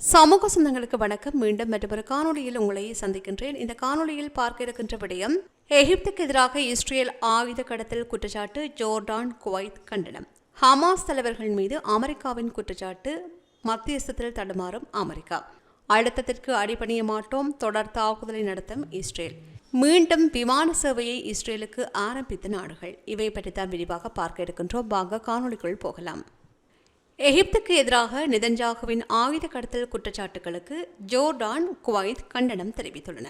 சமூக சொந்தங்களுக்கு வணக்கம். மீண்டும் மற்றொரு காணொளியில் உங்களை சந்திக்கின்றேன். இந்த காணொலியில் பார்க்க இருக்கின்ற விடயம் எகிப்துக்கு எதிராக இஸ்ரேல் ஆயுத கடத்தல் குற்றச்சாட்டு ஜோர்டான் குவைத் கண்டனம். ஹமாஸ் தலைவர்கள் மீது அமெரிக்காவின் குற்றச்சாட்டு மத்தியஸ்தத்தில் தடுமாறும் அமெரிக்கா. அழுத்தத்திற்கு அடிபணிய மாட்டோம். தொடர் தாக்குதலை நடத்தும் இஸ்ரேல். மீண்டும் விமான சேவையை இஸ்ரேலுக்கு ஆரம்பித்த நாடுகள். இவை பற்றி தான் விரிவாக பார்க்க இருக்கின்றோம். வாங்க காணொலிக்குள் போகலாம். எகிப்துக்கு எதிராக நிதன்ஜாகுவின் ஆயுத கடத்தல் குற்றச்சாட்டுகளுக்கு ஜோர்டான் குவைத் கண்டனம் தெரிவித்துள்ளன.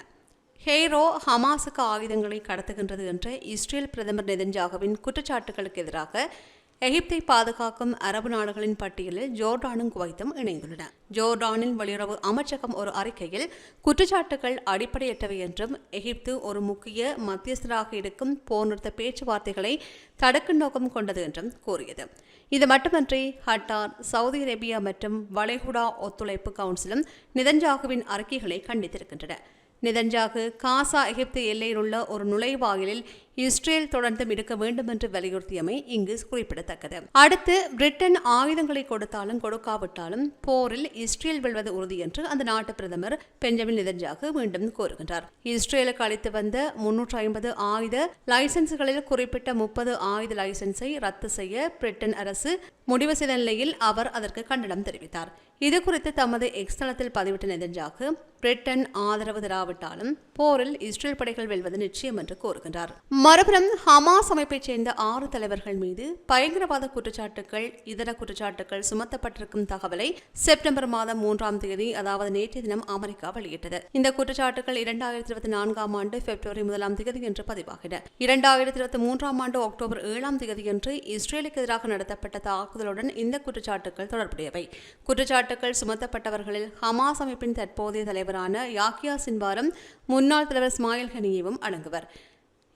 ஹெய்ரோ ஹமாஸுக்கு ஆயுதங்களை கடத்துகின்றது என்ற இஸ்ரேல் பிரதமர் நெதன்ஜாகுவின் குற்றச்சாட்டுகளுக்கு எதிராக எகிப்தை பாதுகாக்கும் அரபு நாடுகளின் பட்டியலில் ஜோர்டானும் குவைத்தும் இணைந்துள்ளன. ஜோர்டானின் வெளியுறவு அமைச்சகம் ஒரு அறிக்கையில் குற்றச்சாட்டுகள் அடிப்படையற்றவை என்றும் எகிப்து ஒரு முக்கிய மத்தியஸ்தராக இருக்கும் போர் நிறுத்த பேச்சுவார்த்தைகளை தடுக்கும் நோக்கம் கொண்டது என்றும் கூறியது. இது மட்டுமன்றி ஹட்டார் சவுதி அரேபியா மற்றும் வளைகுடா ஒத்துழைப்பு கவுன்சிலும் நிதன்ஜாகுவின் அறிக்கைகளை கண்டித்திருக்கின்றன. நிதஞ்சாகு காசா எகிப்து எல்லையில் உள்ள ஒரு நுழைவாயிலில் இஸ்ரேல் தொடர்ந்தும் இருக்க வேண்டும் என்று வலியுறுத்தியமை இங்கு குறிப்பிடத்தக்கது. அடுத்து பிரிட்டன் ஆயுதங்களை கொடுத்தாலும் கொடுக்காவிட்டாலும் போரில் இஸ்ரேல் வெல்வது உறுதி என்று அந்த நாட்டு பிரதமர் பெஞ்சமின் நிதஞ்சாக மீண்டும் கூறுகின்றார். இஸ்ரேலுக்கு அளித்து வந்த முன்னூற்று ஐம்பது ஆயுத லைசன்ஸ்களில் குறிப்பிட்ட முப்பது ஆயுத லைசன்ஸை ரத்து செய்ய பிரிட்டன் அரசு முடிவு செய்த நிலையில் அவர் அதற்கு கண்டனம் தெரிவித்தார். இது குறித்து தமது எக்ஸ்தளத்தில் பதிவிட்ட நெதன்ஜாக்கு பிரிட்டன் ஆதரவு தராவிட்டாலும் போரில் இஸ்ரேல் படைகள் வெல்வது நிச்சயம் என்று கூறுகின்றார். மறுபுறம் ஹமாஸ் அமைப்பைச் சேர்ந்த ஆறு தலைவர்கள் மீது பயங்கரவாத குற்றச்சாட்டுகள் இதர குற்றச்சாட்டுகள் சுமத்தப்பட்டிருக்கும் தகவலை செப்டம்பர் மாதம் மூன்றாம் தேதி அதாவது நேற்றைய தினம் அமெரிக்கா வெளியிட்டது. இந்த குற்றச்சாட்டுகள் இரண்டாயிரத்தி இருபத்தி நான்காம் ஆண்டு பிப்ரவரி முதலாம் தேதி என்று பதிவாகின. இரண்டாயிரத்தி இருபத்தி மூன்றாம் ஆண்டு அக்டோபர் ஏழாம் தேதி என்று இஸ்ரேலுக்கு எதிராக நடத்தப்பட்ட தாக்குதலுடன் இந்த குற்றச்சாட்டுகள் தொடர்புடையவை. குற்றச்சாட்டு குற்றச்சாட்டுகள் சுமத்தப்பட்டவர்களில் ஹமாஸ் அமைப்பின் தற்போதைய தலைவரான யாக்கியா சின்வாரம் முன்னாள் தலைவர் இஸ்மாயில் ஹனியவும் அடங்குவர்.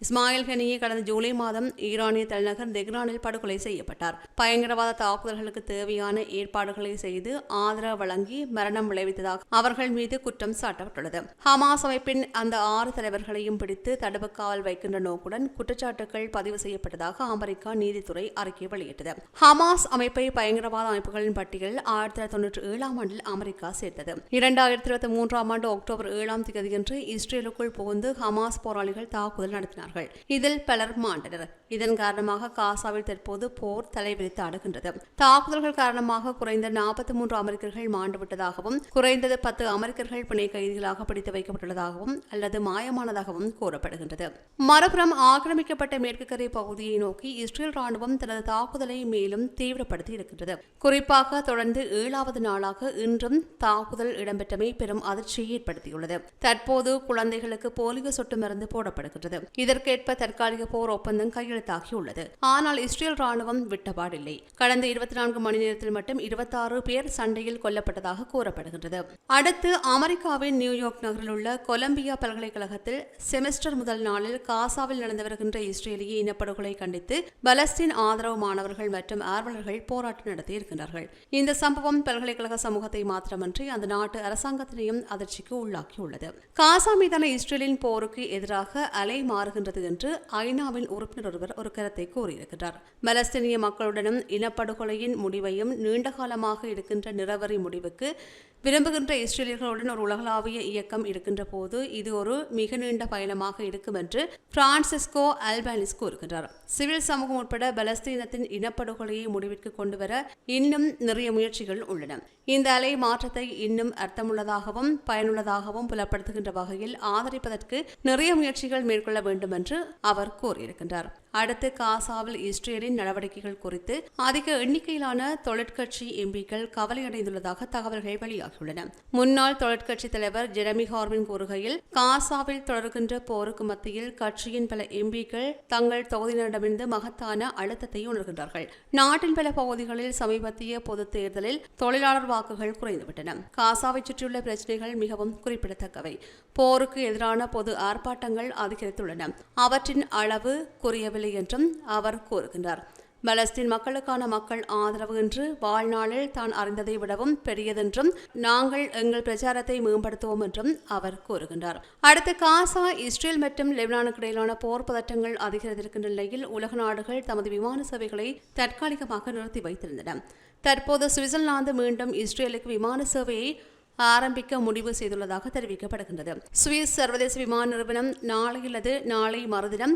இஸ்மாயில் ஹனியை கடந்த ஜூலை மாதம் ஈரானிய தலைநகர் தெஹ்ரானில் படுகொலை செய்யப்பட்டார். பயங்கரவாத தாக்குதல்களுக்கு தேவையான ஏற்பாடுகளை செய்து ஆதரவு வழங்கி மரணம் விளைவித்ததாக அவர்கள் மீது குற்றம் சாட்டப்பட்டுள்ளது. ஹமாஸ் அமைப்பின் அந்த ஆறு தலைவர்களையும் பிடித்து தடுப்பு காவல் வைக்கின்ற நோக்குடன் குற்றச்சாட்டுகள் பதிவு செய்யப்பட்டதாக அமெரிக்கா நீதித்துறை அறிக்கை வெளியிட்டது. ஹமாஸ் அமைப்பை பயங்கரவாத அமைப்புகளின் பட்டியலில் ஆயிரத்தி தொள்ளாயிரத்தி தொன்னூற்றி ஏழாம் ஆண்டில் அமெரிக்கா சேர்த்தது. இரண்டாயிரத்தி இருபத்தி மூன்றாம் ஆண்டு அக்டோபர் ஏழாம் தேதியன்று இஸ்ரேலுக்குள் புகுந்து ஹமாஸ் போராளிகள் தாக்குதல் நடத்தினார் கொண்டார்கள் இதில் பலர் மாண்டனர். இதன் காரணமாக காசாவில் தற்போது போர் தலைவிரித்து ஆடுகின்றது. தாக்குதல்கள் காரணமாக குறைந்த நாற்பத்தி மூன்று அமெரிக்கர்கள் மாண்டுவிட்டதாகவும் குறைந்தது பத்து அமெரிக்கர்கள் பிணை கைதிகளாக பிடித்து வைக்கப்பட்டுள்ளதாகவும் அல்லது மாயமானதாகவும் கூறப்படுகின்றது. மறுபுறம் ஆக்கிரமிக்கப்பட்ட மேற்கு கரை பகுதியை நோக்கி இஸ்ரேல் ராணுவம் தனது தாக்குதலை மேலும் தீவிரப்படுத்தி இருக்கின்றது. குறிப்பாக தொடர்ந்து ஏழாவது நாளாக இன்றும் தாக்குதல் இடம்பெற்றமை பெரும் அதிர்ச்சியை ஏற்படுத்தியுள்ளது. தற்போது குழந்தைகளுக்கு போலியோ சொட்டு மருந்து போடப்படுகின்றது. இதற்கு இதற்கேற்ப தற்காலிக போர் ஒப்பந்தம் கையெழுத்தாகியுள்ளது. ஆனால் இஸ்ரேல் ராணுவம் விட்டபாடில்லை. கடந்த இருபத்தி நான்கு மணி நேரத்தில் மட்டும் இருபத்தாறு பேர் சண்டையில் கொல்லப்பட்டதாக கூறப்படுகின்றது. அடுத்து அமெரிக்காவின் நியூயார்க் நகரில் உள்ள கொலம்பியா பல்கலைக்கழகத்தில் செமஸ்டர் முதல் நாளில் காசாவில் நடந்து வருகின்ற இஸ்ரேலிய இனப்படுகொலை கண்டித்து பலஸ்தீன் ஆதரவு மாணவர்கள் மற்றும் ஆர்வலர்கள் போராட்டம் நடத்தியிருக்கிறார்கள் இந்த சம்பவம் பல்கலைக்கழக சமூகத்தை மாத்திரமன்றி அந்த நாட்டு அரசாங்கத்தினையும் அதிர்ச்சிக்கு உள்ளாக்கியுள்ளது. காசா மீதான இஸ்ரேலின் போருக்கு எதிராக அலை மாறுகின்ற வருகின்றது என்று ஐநாவின் உறுப்பினர் ஒருவர் ஒரு கருத்தை கூறியிருக்கிறார். பலஸ்தீனிய மக்களுடனும் இனப்படுகொலையின் முடிவையும் நீண்டகாலமாக இருக்கின்ற நிறவரி முடிவுக்கு விரும்புகின்ற இஸ்ரேலியர்களுடன் ஒரு உலகளாவிய இயக்கம் இருக்கின்ற போது இது ஒரு மிக நீண்ட பயணமாக இருக்கும் என்று பிரான்சிஸ்கோ அல்பானிஸ் கூறுகின்றார். சிவில் சமூகம் உட்பட பலஸ்தீனத்தின் இனப்படுகொலையை முடிவிற்கு கொண்டுவர இன்னும் நிறைய முயற்சிகள் உள்ளன. இந்த அலை மாற்றத்தை இன்னும் அர்த்தமுள்ளதாகவும் பயனுள்ளதாகவும் புலப்படுத்துகின்ற வகையில் ஆதரிப்பதற்கு நிறைய முயற்சிகள் மேற்கொள்ள வேண்டும் என்று அவர் கூறியிருக்கின்றார். அடுத்து காசாவில் இஸ்ரேலின் நடவடிக்கைகள் குறித்து அதிக எண்ணிக்கையிலான தொழிற்கட்சி எம்பிக்கள் கவலையடைந்துள்ளதாக தகவல்கள் வெளியாகியுள்ளன. முன்னாள் தொழிற்கட்சி தலைவர் ஜெரமி ஹார்வின் கூறுகையில் காசாவில் தொடர்கின்ற போருக்கு மத்தியில் கட்சியின் பல எம்பிக்கள் தங்கள் தொகுதியினரிடமிருந்து மகத்தான அழுத்தத்தை உணர்கின்றார்கள். நாட்டின் பல பகுதிகளில் சமீபத்திய பொது தேர்தலில் தொழிலாளர் வாக்குகள் குறைந்துவிட்டன. காசாவை சுற்றியுள்ள பிரச்சினைகள் மிகவும் குறிப்பிடத்தக்கவை. போருக்கு எதிரான பொது ஆர்ப்பாட்டங்கள் அதிகரித்துள்ளன. அவற்றின் அளவு குறையவில்லை என்றும் அவர் கூறுகின்றார். பலஸ்தீன் மக்களுக்கான மக்கள் ஆதரவு என்று வாழ்நாளில் தான் அறிந்ததை விடவும் பெரியதென்றும் நாங்கள் எங்கள் பிரச்சாரத்தை மேம்படுத்துவோம் என்றும் அவர் கூறுகின்றார். அடுத்து காசா இஸ்ரேல் மற்றும் லெபனானுக்கு இடையிலான போர் பதற்றங்கள் அதிகரித்திருக்கின்ற நிலையில் உலக நாடுகள் தமது விமான சேவைகளை தற்காலிகமாக நிறுத்தி வைத்திருந்தன. தற்போது சுவிட்சர்லாந்து மீண்டும் இஸ்ரேலுக்கு விமான சேவையை ஆரம்பிக்க முடிவு செய்துள்ளதாக தெரிவிக்கப்படுகின்றது. சுவிஸ் சர்வதேச விமான நிறுவனம் நாளை அல்லது நாளை மறுதினம்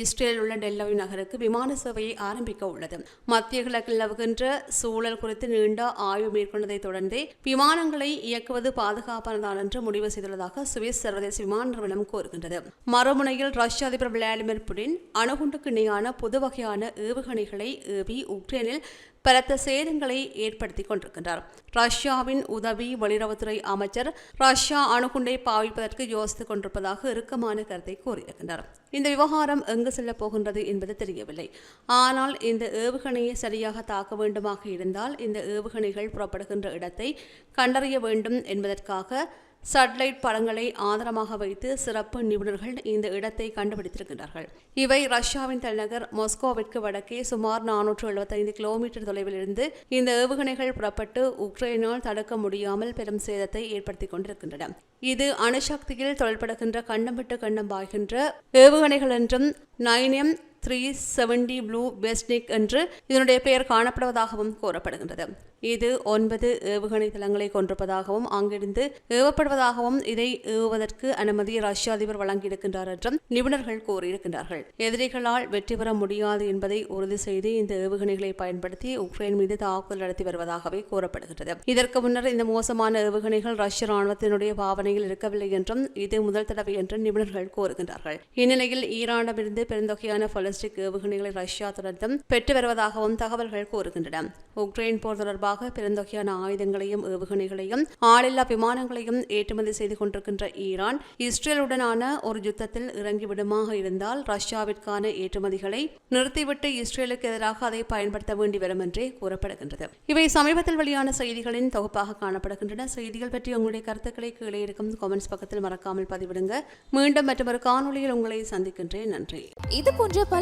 இஸ்ரேலில் உள்ள டெல்லவி நகருக்கு விமான சேவையை ஆரம்பிக்க உள்ளது. மத்திய கிழக்கில் நிலவுகின்ற சூழல் குறித்து நீண்ட ஆய்வு மேற்கொண்டதை தொடர்ந்தே விமானங்களை இயக்குவது பாதுகாப்பானதான் என்று முடிவு செய்துள்ளதாக சுவிஸ் சர்வதேச விமான நிறுவனம் கூறுகின்றது. மறுமுனையில் ரஷ்ய அதிபர் விளாடிமிர் புடின் அணுகுண்டுக்கு இணையான புது வகையான ஏவுகணைகளை ஏவி உக்ரைனில் பலத்த சேதங்களை ஏற்படுத்திக் கொண்டிருக்கின்றார். ரஷ்யாவின் உதவி வெளியுறவுத்துறை அமைச்சர் ரஷ்யா அணுகுண்டை பாவிப்பதற்கு யோசித்துக் கொண்டிருப்பதாக இறுக்கமான கருத்தை கூறியிருக்கின்றார். இந்த விவகாரம் எங்கு செல்லப் போகின்றது என்பது தெரியவில்லை. ஆனால் இந்த ஏவுகணையை சரியாக தாக்க வேண்டுமாக இருந்தால் இந்த ஏவுகணைகள் புறப்படுகின்ற இடத்தை கண்டறிய வேண்டும் என்பதற்காக சட்டலைட் படங்களை ஆதாரமாக வைத்து சிறப்பு நிபுணர்கள் இந்த இடத்தை கண்டுபிடித்திருக்கின்றார்கள். இவை ரஷ்யாவின் தலைநகர் மாஸ்கோவிற்கு வடக்கே சுமார் நானூற்று எழுபத்தைந்து கிலோமீட்டர் தொலைவில் இருந்து இந்த ஏவுகணைகள் புறப்பட்டு உக்ரைனால் தடுக்க முடியாமல் பெரும் சேதத்தை ஏற்படுத்தி கொண்டிருக்கின்றன. இது அணுசக்தியில் தொழில்படுகின்ற கண்டம் விட்டு கண்டம் பாய்கின்ற ஏவுகணைகள் என்றும் நைனியம் த்ரீ செவன்டி ப்ளூ பெஸ்னிக் என்று இதனுடைய பெயர் காணப்படுவதாகவும் கூறப்படுகின்றது. இது ஒன்பது ஏவுகணை தளங்களை கொண்டிருப்பதாகவும் அங்கிருந்து ஏவப்படுவதாகவும் இதை ஏவுவதற்கு அனுமதி ரஷ்ய அதிபர் வழங்கியிருக்கின்றார் என்றும் நிபுணர்கள் கூறியிருக்கின்றார்கள். எதிரிகளால் வெற்றி பெற முடியாது என்பதை உறுதி செய்து இந்த ஏவுகணைகளை பயன்படுத்தி உக்ரைன் மீது தாக்குதல் நடத்தி வருவதாகவே கூறப்படுகின்றது. இதற்கு முன்னர் இந்த மோசமான ஏவுகணைகள் ரஷ்ய ராணுவத்தினுடைய பாவனையில் இருக்கவில்லை என்றும் இது முதல் தடவை என்றும் நிபுணர்கள் கூறுகின்றார்கள். இந்நிலையில் ஈரானிடமிருந்து பெருந்தொகையான பாலிஸ்டிக் ஏவுகணைகளை ரஷ்யா தொடர்ந்தும் பெற்று வருவதாகவும் தகவல்கள் கூறுகின்றன. உக்ரைன் போர் தொடர்பாக பெருந்தொகையான ஆயுதங்களையும் ஏவுகணைகளையும் ஆளில்லா விமானங்களையும் ஏற்றுமதி செய்து கொண்டிருக்கின்ற ஈரான் இஸ்ரேலுடனான ஒரு யுத்தத்தில் இறங்கிவிடுமாக இருந்தால் ரஷ்யாவிற்கான ஏற்றுமதிகளை நிறுத்திவிட்டு இஸ்ரேலுக்கு எதிராக அதை பயன்படுத்த வேண்டி வரும் என்றே கூறப்படுகின்றது. இவை சமீபத்தில் வெளியான செய்திகளின் தொகுப்பாக காணப்படுகின்றன. செய்திகள் பற்றி உங்களுடைய கருத்துக்களை கீழே இருக்கும் கமெண்ட்ஸ் பக்கத்தில் மறக்காமல் பதிவிடுங்க. மீண்டும் மற்றொரு காணொலியில் உங்களை சந்திக்கின்றேன். நன்றி. இது போன்ற பல